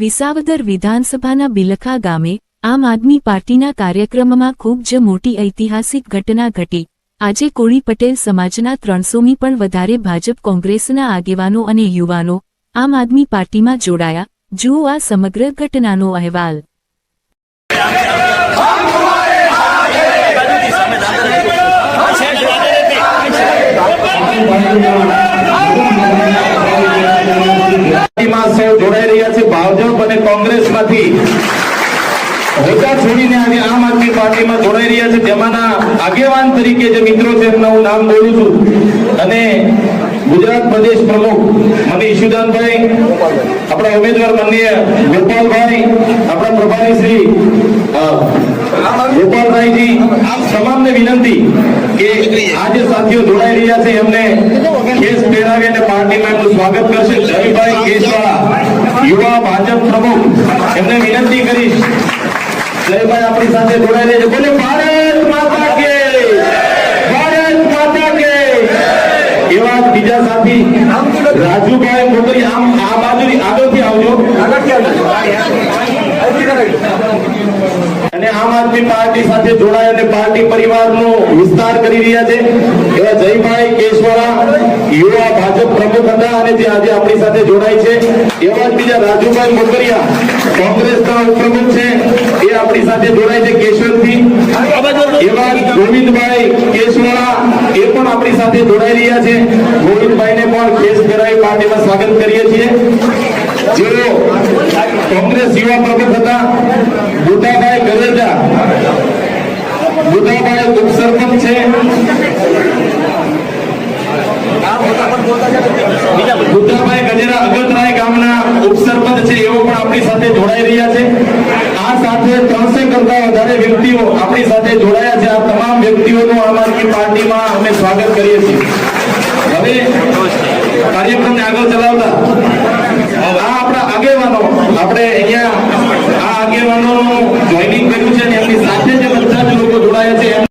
વિસાવદર વિધાનસભાના બિલખા ગામે આમ આદમી પાર્ટીના કાર્યક્રમમાં ખૂબ જ મોટી ઐતિહાસિક ઘટના ઘટી. આજે કોળી પટેલ સમાજના ત્રણસોમી પણ વધારે ભાજપ કોંગ્રેસના આગેવાનો અને યુવાનો આમ આદમી પાર્ટીમાં જોડાયા. જુઓ આ સમગ્ર ઘટનાનો અહેવાલ. કોંગ્રેસમાંથી. હોદ્દા છોડીને આજે આમ આદમી પાર્ટીમાં જોડાઈ રહ્યા છે. તેમાંના આગેવાન તરીકે જે મિત્રો છે, એમના હું નામ બોલું છું. અને ગુજરાત પ્રદેશ પ્રમુખ મને ઈશુદાનભાઈ, આપણા ઉમેદવાર માનનીય ગોપાલભાઈ, આપણા પ્રભારી શ્રી ગોપાલભાઈજી આપ તમામને વિનંતી કે આ જે સાથીઓ જોડાઈ રહ્યા છે. એમને કેસ પહેરાવી અને પાર્ટીમાં એમનું સ્વાગત કરશે. જયભાઈ કેસવાળા. યુવા ભાજપ પ્રમુખ, એમને વિનંતી કરીશ. જયભાઈ આપણી સાથે જોડાઈ છે બોલે, ભારત માતા કે ભારત માતા કે એવા બીજા સાથી, રાજુભાઈ મોટરી આમ આ બાજુની આગળથી આવજો. અને આમ આદમી પાર્ટી સાથે જોડાય અને પાર્ટી પરિવારનો વિસ્તાર કરી રહ્યા છે. એવા જયભાઈ કેશવાળા, યુવા ભાજપ પ્રમુખ હતા અને જે આજે આપણી સાથે જોડાય છે. એવા જ બીજા રાજુભાઈ મોકરિયા કોંગ્રેસના ઉપપ્રમુખ છે. એ આપણી સાથે જોડાય છે કેશવરથી એવા ગોવિંદભાઈ કેશવાળા, એ પણ આપણી સાથે જોડાઈ રહ્યા છે. ગોવિંદભાઈને પણ કેસ કરાવી પાર્ટીમાં સ્વાગત કરીએ છીએ. જેઓ કોંગ્રેસ યુવા પ્રમુખ હતા બુટાભાઈ ગરેજા બુટાભાઈ ઉપસરપંચ છે. બુદ્ધાભાઈ ગજેરા, અગતરાય છે, એઓ પણ આપણી સાથે જોડાઈ રહ્યા છે. આ સાથે ત્રણસો કરતા વધારે વ્યક્તિઓ આપણી સાથે જોડાયા છે. આ તમામ વ્યક્તિઓનું આમ પાર્ટીમાં અમે સ્વાગત કરીએ છીએ. હવે કાર્યક્રમને આગળ ચલાવતા આ આપણા આગેવાનો, આપણે અહીંયા આ આગેવાનોનું જોઈનિંગ કર્યું છે અને એમની સાથે જે બધા જ લોકો જોડાયા છે